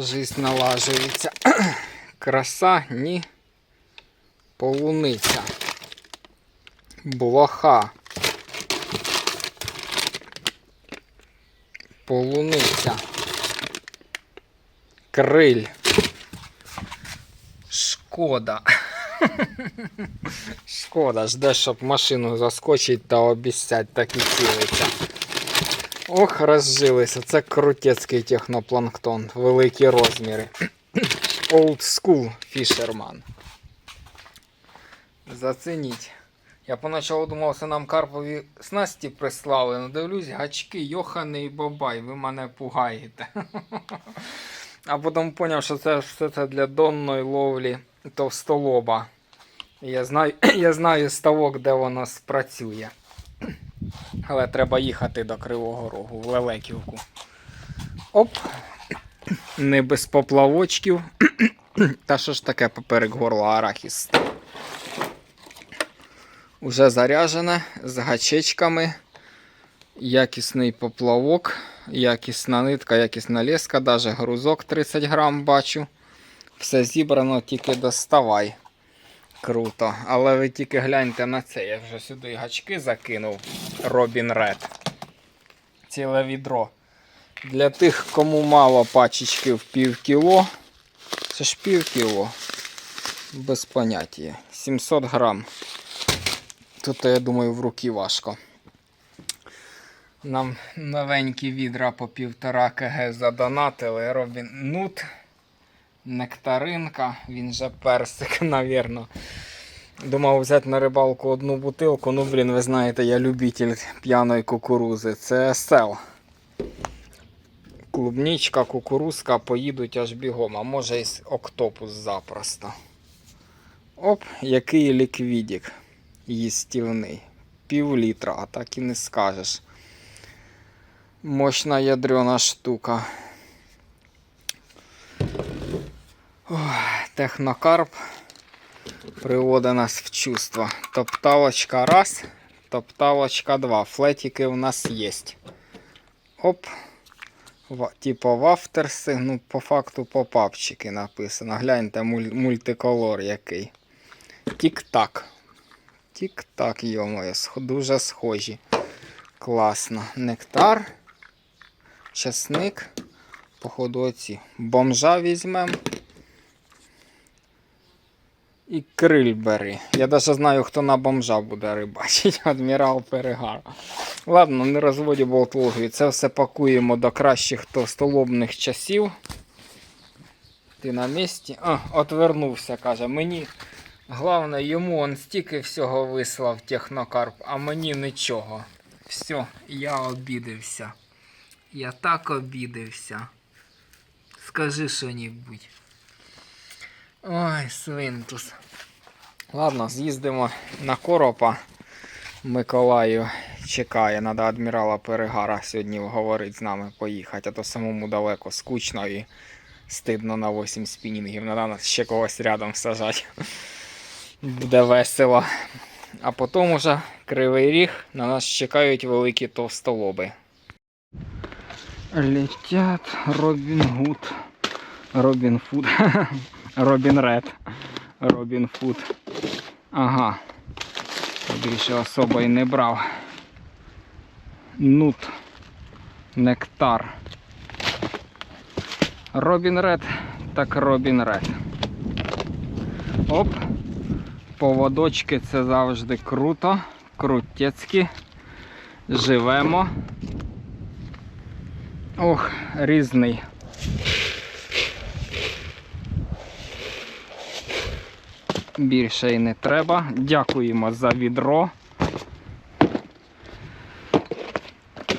Жизнь налажується. Краса, ні. Полуниця. Блоха. Полуниця. Криль. Шкода. Шкода, жде, щоб машину заскочить та обіцять, так і цілиться. Ох, розжилися. Це крутецький технопланктон. Великі розміри. Old School Fisherman. Зацініть. Я поначалу думав, це нам карпові снасті прислали, але дивлюсь, гачки, йоханий бабай, ви мене пугаєте. А потім зрозумів, що це все це для донної ловлі товстолоба. Я знаю, я знаю ставок, де воно спрацює. Але треба їхати до Кривого Рогу в Лелеківку. Оп! Не без поплавочків. Та що ж таке поперек горла арахіс? Уже заряжене з гачечками. Якісний поплавок, якісна нитка, якісна леска, навіть грузок 30 грам бачу. Все зібрано, тільки доставай. Круто. Але ви тільки гляньте на це. Я вже сюди гачки закинув. Робін Ред. Ціле відро. Для тих, кому мало пачечки в пів кіло. Це ж пів кіло. Без поняття. 700 грам. Тут, я думаю, в руки важко. Нам новенькі відра по півтора кг задонатили. Робін Нут. Нектаринка, він же персик, навірно. Думав взяти на рибалку одну бутилку. Ну, блін, ви знаєте, я любитель п'яної кукурузи. Це сел. Клубнічка, кукурузка поїдуть аж бігом, а може і октопус запросто. Оп, який ліквідік їстівний. Пів літра, а так і не скажеш. Мощна ядрена штука. Технокарп приводить нас в чувство. Топталочка раз, топталочка два. Флетики у нас є. Оп. Типа вафтерси, ну по факту попапчики написано. Гляньте, муль- мультиколор який. Тік-так. Тік-так, йомоє, дуже схожі. Класно. Нектар, часник. Походу оці. Бомжа візьмемо. І криль бери. Я навіть знаю, хто на бомжа буде рибачить. Адмірал Перегар. Ладно, не розводі болтологію. Це все пакуємо до кращих товстолобних часів. Ти на місці? А, отвернувся, каже. Мені головне, йому он стільки всього вислав технокарп, а мені нічого. Все, я обідився. Я так обідився. Скажи що-небудь. Ой, свинтус. Ладно, з'їздимо на коропа. Миколаю чекає, треба адмірала Перегара сьогодні говорить з нами поїхати, а то самому далеко скучно і стидно на 8 спінінгів. Треба нас ще когось рядом сажати. Буде весело. А потім уже кривий ріг на нас чекають великі товстолоби. Летять Робін Гуд. Робін Фуд. Робін Ред. Робін Фуд. Ага. Більше особо й не брав. Нут. Нектар. Робін Ред, так Робін Ред. Оп. Поводочки це завжди круто. Крутецькі. Живемо. Ох, різний. Більше й не треба. Дякуємо за відро.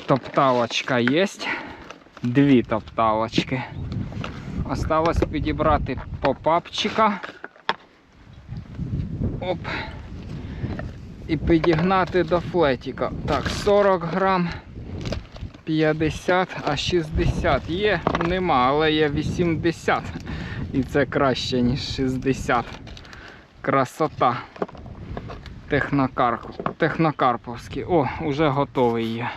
Топталочка є. Дві топталочки. Осталось підібрати попапчика. Оп. І підігнати до флетіка. Так, 40 грам. 50, а 60 є, нема, але є 80. І це краще, ніж 60. Красота. Технокарп... Технокарповський. О, уже готовий є.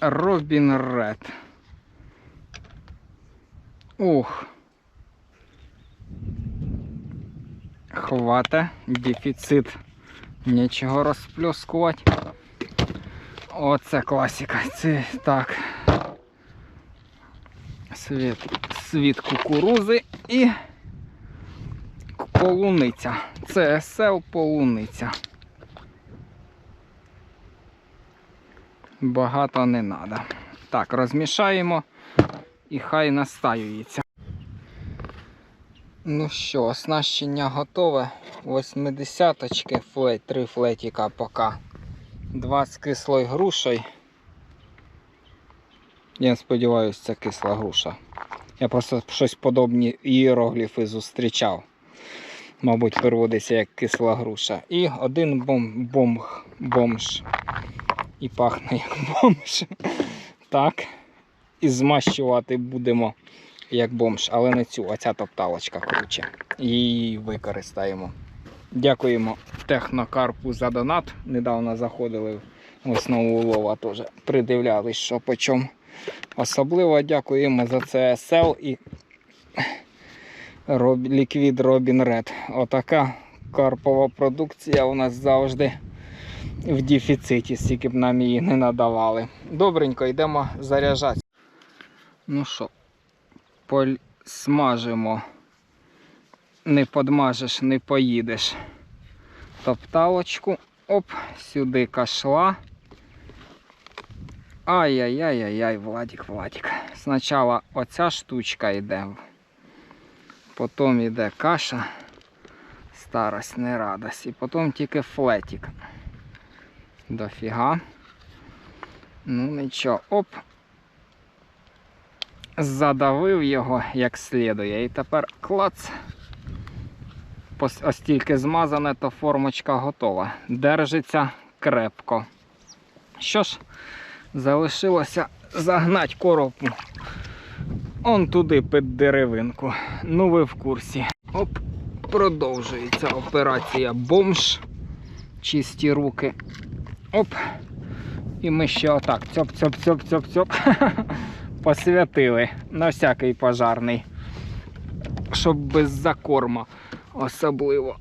Робін Ред. Ух. Хвата, дефіцит. Нічого розплюскувати. Оце класика. Це так. Світ, світ кукурузи і полуниця. СЛ полуниця. Багато не треба. Так, розмішаємо і хай настаюється. Ну що, оснащення готове. 80-очки, флет, 3 флетіка поки. Два з кислою грушею. Я сподіваюся, це кисла груша. Я просто щось подобні іерогліфи зустрічав. Мабуть, переводиться як кисла груша. І один бом, бомг, бомж. І пахне як бомж. Так. І змащувати будемо як бомж, але не цю, а ця топталочка круче. Її використаємо. Дякуємо Технокарпу за донат. Недавно заходили в основу улова теж. Придивлялись, що по чому. Особливо дякуємо за CSL і Роб- Liquid Robin Red. Отака карпова продукція у нас завжди в дефіциті, стільки б нам її не надавали. Добренько, йдемо заряджати. Ну що, поль... смажимо. Не подмажеш, не поїдеш. Топталочку. Оп, сюди кашла. Ай-яй-яй-яй, Владик, Владик. Спочатку оця штучка йде. Потім йде каша. Старость, не радость. І потім тільки флетик. Дофіга. Ну нічого, оп. Задавив його як слідує. І тепер клац. Ось тільки змазане, то формочка готова. Держиться крепко. Що ж, залишилося загнати коропу. Он туди під деревинку. Ну ви в курсі. Оп, продовжується операція бомж. Чисті руки. Оп. І ми ще отак. Цьоп-цьоп-цьоп-цьоп-цьоп. Посвятили на всякий пожарний. Щоб без закорма особливо.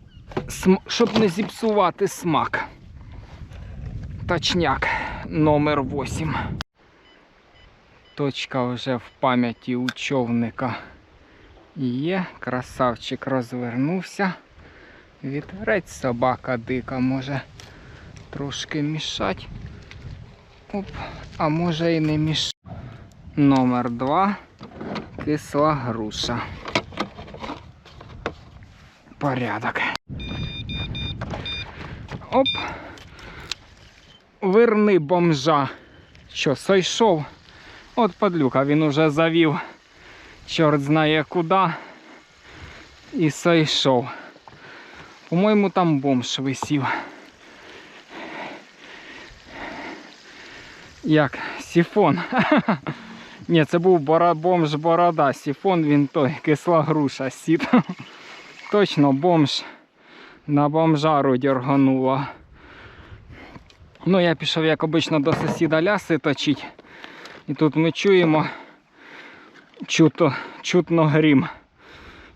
См... Щоб не зіпсувати смак. Точняк номер 8. Точка вже в пам'яті у човника є. Красавчик розвернувся. Вітерець собака дика може трошки мішать. Оп, а може і не мішать. Номер 2. Кисла груша. Порядок. Оп. Верни бомжа. Що, сойшов? От падлюка, він уже завів. Чорт знає куди. І сойшов. По-моєму, там бомж висів. Як? Сіфон. Ні, це був бомж борода. Сіфон він той, кисла груша сіт. Точно бомж на бомжару дергануло. Ну, я пішов, як обично, до сусіда ляси точить. І тут ми чуємо чуто, чутно грім.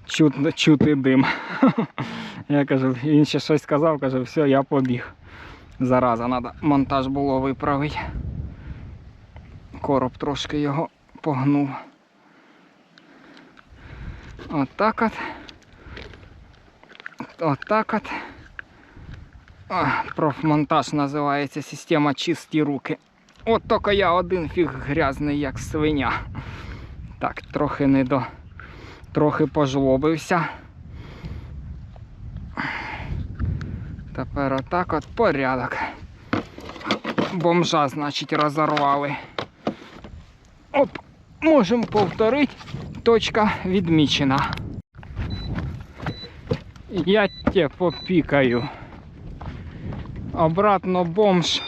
Чутно, чути дим. Я кажу, він ще щось сказав, каже, все, я побіг. Зараза, треба монтаж було виправити. Короб трошки його погнув. Отак от. Отак от. А, профмонтаж називається система чисті руки. От тільки я один фіг грязний, як свиня. Так, трохи не до. Трохи пожлобився. Тепер отак от порядок. Бомжа, значить, розорвали. Оп, можемо повторити. Точка відмічена. Я тебе попікаю. Обратно бомж.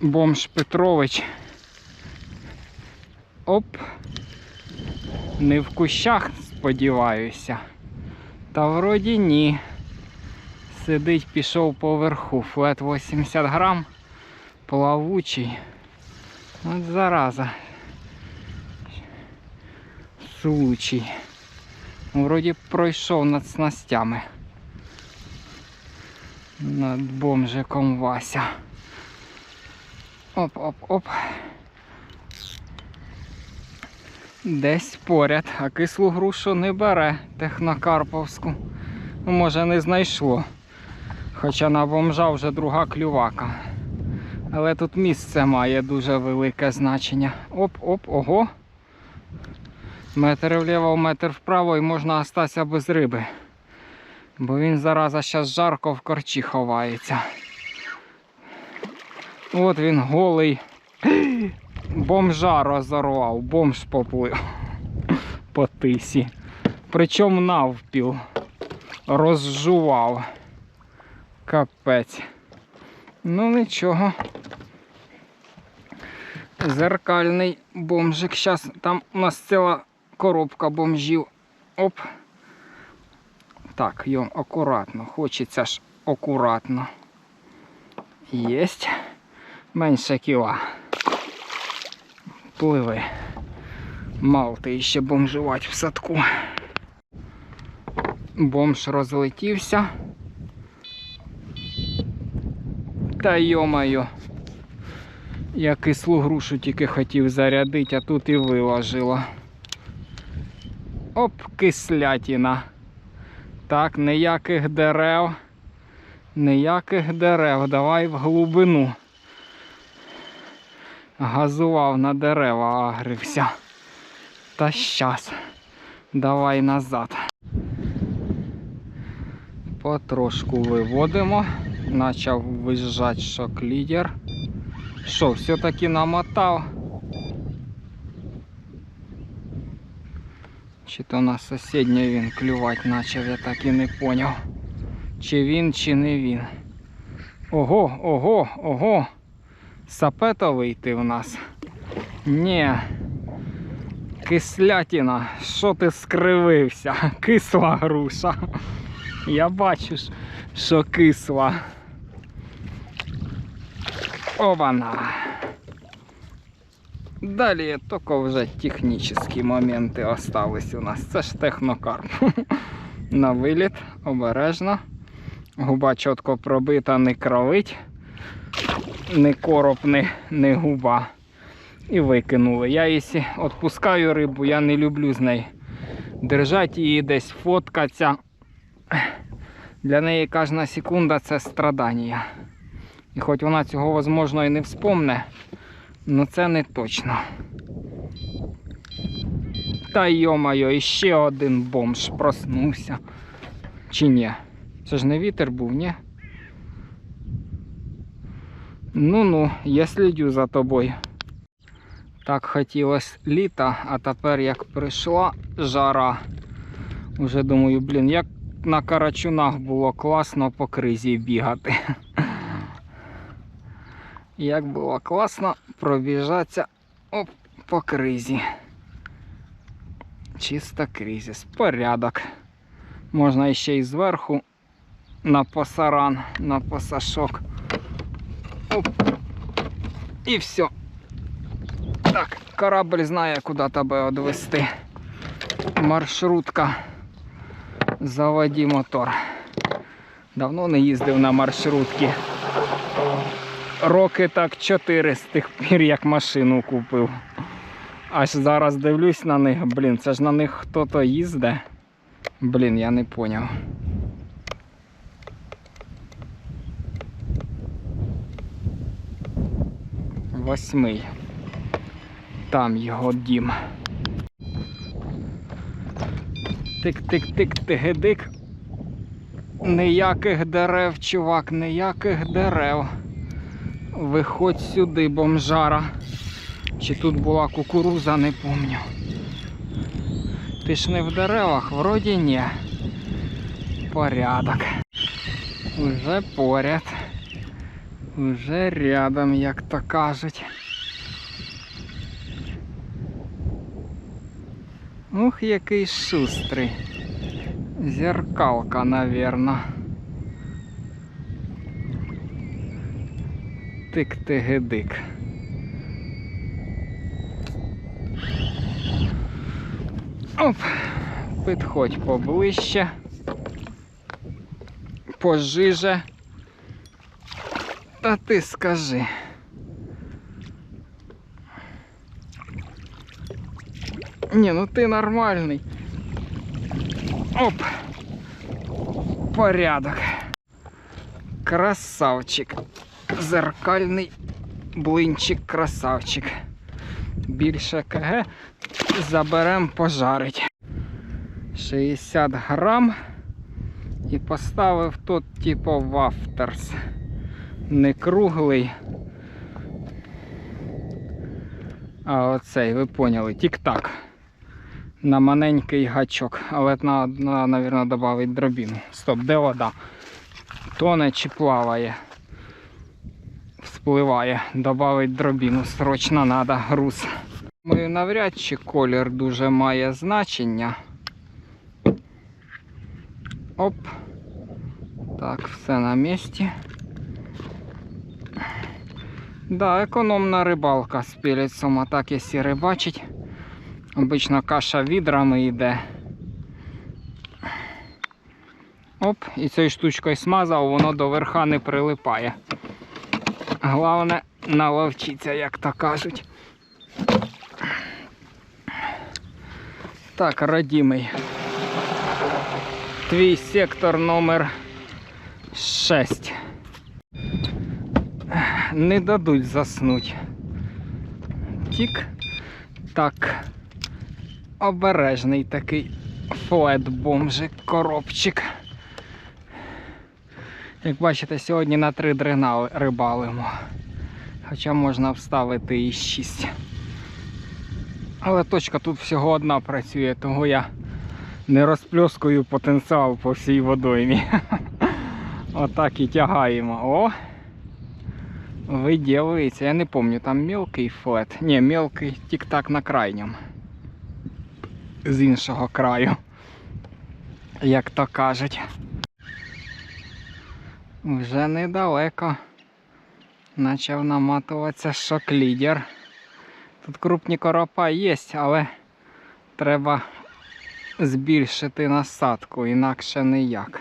Бомж Петрович. Оп. Не в кущах, сподіваюся. Та вроді ні. Сидить, пішов поверху. Флет 80 грам. Плавучий. От зараза. случай. Вроді пройшов над снастями. Над бомжиком Вася. Оп-оп-оп. Десь поряд, а кислу грушу не бере технокарповську. Ну, Може не знайшло. Хоча на бомжа вже друга клювака. Але тут місце має дуже велике значення. Оп-оп, ого. Метр вліво, метр вправо і можна остатися без риби. Бо він зараза зараз жарко в корчі ховається. От він голий. Бомжа розорвав, бомж поплив по тисі. Причому навпіл. Розжував. Капець. Ну нічого. Зеркальний бомжик. Зараз там у нас ціла коробка бомжів. Оп. Так, йом, акуратно. Хочеться ж акуратно. Єсть. Менше кіла. Пливи. Мав ти ще бомжувати в садку. Бомж розлетівся. Та йомаю. Я кислу грушу тільки хотів зарядити, а тут і виложило. Оп, кислятіна. Так, ніяких дерев. Ніяких дерев. Давай в глибину. Газував на дерева, агрився. Та щас. Давай назад. Потрошку виводимо. Почав виїжджати шок-лідер. Що, все-таки намотав? Чи то на сусіднє він клювати почав, я так і не поняв. Чи він, чи не він. Ого, ого, ого. Сапетовий ти в нас. Ні. Кислятіна, що ти скривився? Кисла груша. Я бачу, що кисла. Обана. Далі тільки вже технічні моменти остались у нас. Це ж технокарп. На виліт, обережно. Губа чітко пробита, не кровить, не короб, не, не губа. І викинули. Я якщо відпускаю рибу, я не люблю з нею держати її десь фоткатися. Для неї кожна секунда це страдання. І хоч вона цього, можливо, і не вспомне, але це не точно. Та йо-моє, іще один бомж проснувся. Чи ні? Це ж не вітер був, ні? Ну-ну, я слідю за тобою. Так хотілося літа, а тепер як прийшла жара. Уже думаю, блін, як на карачунах було класно по кризі бігати. Як було класно пробіжатися оп, по кризі. Чисто кризис. Порядок. Можна ще й зверху на посаран, на посашок. Оп. І все. Так, корабль знає, куди тебе відвести. Маршрутка. Заводі мотор. Давно не їздив на маршрутки. Роки так 4 з тих пір, як машину купив. Аж зараз дивлюсь на них, блін, це ж на них хто-то їздить. Блін, я не поняв. Восьмий. Там його дім. Тик-тик-тик-тигидик. Ніяких дерев, чувак, ніяких дерев. Виходь сюди, бомжара. Чи тут була кукуруза, не помню. Ти ж не в деревах, вроді ні. Порядок. Уже поряд. Уже рядом, як то кажуть. Ух, який шустрий. Зеркалка, наверно. Тик-тигидик. Оп, підходь поближче. Пожиже. Та ти скажи. Ні, ну ти нормальний. Оп. Порядок. Красавчик. Зеркальний блинчик красавчик. Більше КГ заберем пожарить. 60 грам. І поставив тут типу вафтерс. Не круглий. А оцей, ви поняли, тік-так. На маленький гачок. Але треба, мабуть, додати дробину. Стоп, де вода? Тоне чи плаває? Вспливає. Добавить дробину. Срочно треба груз. Ми навряд чи колір дуже має значення. Оп. Так, все на місці. Да, економна рибалка з пілецом, а так якщо рибачить. Обично каша відрами йде. Оп, і цією штучкою смазав, воно до верха не прилипає. Головне наловчиться, як то кажуть. Так, родимий. Твій сектор номер 6. Не дадуть заснуть. Тік. Так. Обережний такий флет-бомжик, коробчик. Як бачите, сьогодні на три дрена рибалимо. Хоча можна вставити і 6. Але точка тут всього одна працює, тому я не розпльоскую потенціал по всій водоймі. Отак і тягаємо. О! Виділується. Я не пам'ятаю, там мілкий флет. Ні, мілкий тік-так на крайньому. З іншого краю. Як то кажуть. Вже недалеко. Почав наматуватися шок-лідер. Тут крупні коропа є, але треба збільшити насадку, інакше ніяк.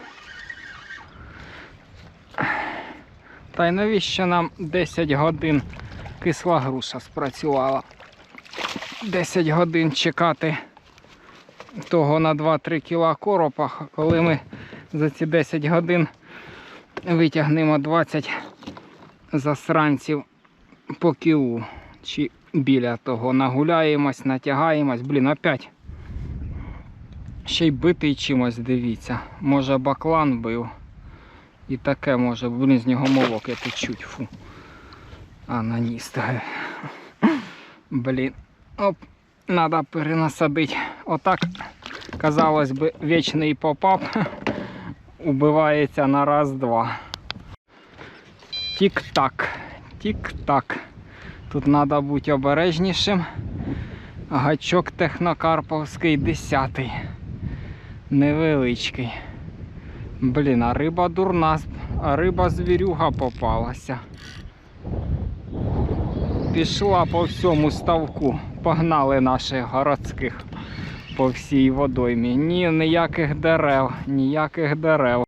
Та й навіщо нам 10 годин кисла груша спрацювала? 10 годин чекати того на 2-3 кіла коропа, коли ми за ці 10 годин витягнемо 20 засранців по кілу. Чи біля того нагуляємось, натягаємось. Блін, опять. Ще й битий чимось, дивіться. Може баклан бив. І таке може, блін, з нього молок я чуть фу. А наніс. Блін. Оп, треба перенасадити. Отак, казалось би, вічний попап убивається на раз-два. Тік-так, тік-так. Тут треба бути обережнішим. Гачок технокарповський 10. Невеличкий. Блін, а риба дурна, риба звірюга попалася. Пішла по всьому ставку. Погнали наших городських по всій водоймі. Ні, ніяких дерев, ніяких дерев.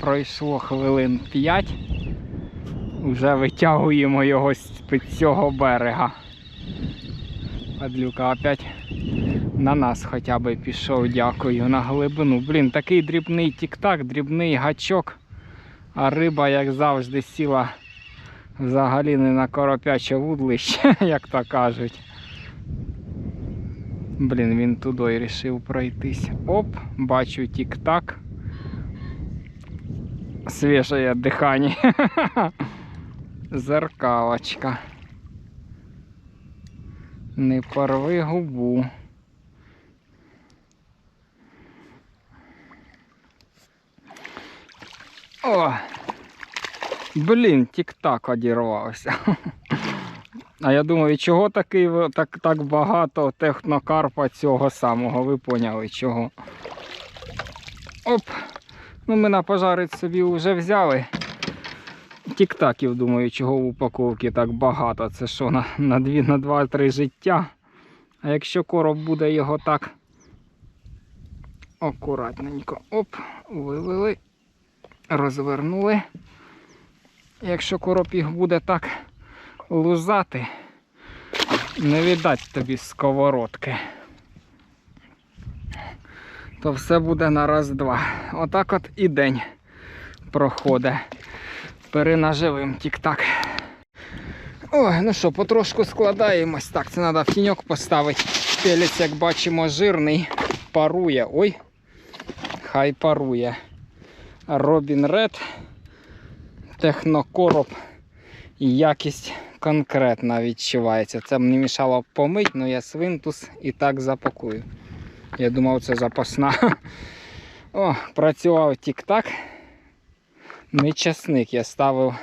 Пройшло хвилин 5. Вже витягуємо його з під цього берега. Падлюка опять на нас хоча б пішов, дякую, на глибину. Блін, такий дрібний тік-так, дрібний гачок, а риба, як завжди, сіла взагалі не на коропяче вудлище, як то кажуть. Блін, він туди вирішив пройтись. Оп, бачу тік-так. Свіже дихання. Зеркалочка. Не порви губу. О! Блін, тік-так одірвався. А я думаю, чого такий, так, так багато технокарпа цього самого, ви поняли чого. Оп! Ну ми на пожарить собі вже взяли. Тік-таків, думаю, чого в упаковці так багато. Це що, на, на 2 на 2-3 життя. А якщо короб буде його так акуратненько, оп, вивели, розвернули. Якщо короб їх буде так лузати, не віддать тобі сковородки. То все буде на раз-два. Отак от і день проходить. Перенаживим тік-так. Ой, ну що, потрошку складаємось. Так, це треба в тіньок поставити. Пелець, як бачимо, жирний, парує. Ой, хай парує. Робін Ред, технокороб. І якість конкретна відчувається. Це не мішало помить, але я свинтус і так запакую. Я думав, це запасна. О, працював тік-так. Не часник я ставив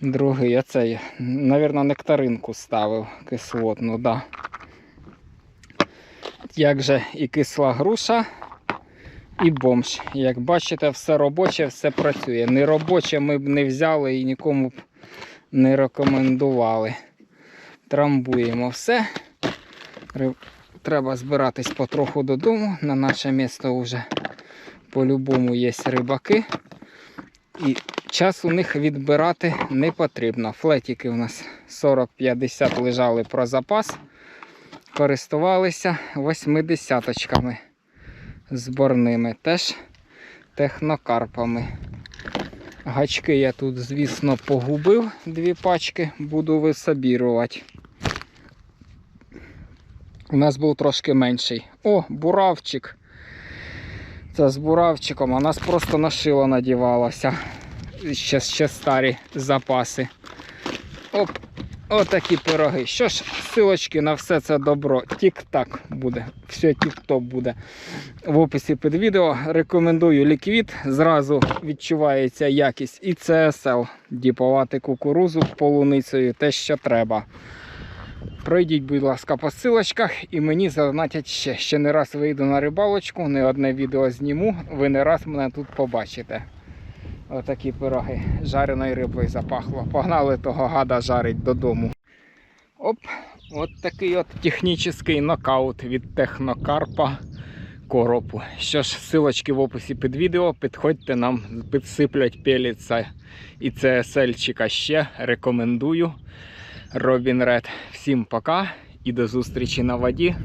другий. Оцей, навірно, нектаринку ставив кислотну, да. Як же і кисла груша, і бомж. Як бачите, все робоче, все працює. Не робоче ми б не взяли і нікому б не рекомендували. Трамбуємо все. Треба збиратись потроху додому. На наше місто вже по-любому є рибаки. І час у них відбирати не потрібно. Флетики у нас 40-50 лежали про запас. Користувалися 80-очками зборними, теж технокарпами. Гачки я тут, звісно, погубив дві пачки, буду висобірувати. У нас був трошки менший. О, буравчик. Це з буравчиком, а нас просто на шило надівалося. Ще, ще старі запаси. Оп, отакі пироги. Що ж, силочки на все це добро. Тік-так буде. Все тік-топ буде в описі під відео. Рекомендую ліквід. Зразу відчувається якість і CSL. Діповати кукурузу полуницею, те, що треба. Пройдіть, будь ласка, по силочках і мені задонатять ще. Ще не раз вийду на рибалочку, не одне відео зніму, ви не раз мене тут побачите. Отакі пироги. Жареною рибою запахло. Погнали того гада жарить додому. Оп, от такий от технічний нокаут від технокарпа коропу. Що ж, силочки в описі під відео. Підходьте нам, підсиплять пеліця і CSL-чика ще. Рекомендую. Робін Ред. Всім пока і до зустрічі на воді.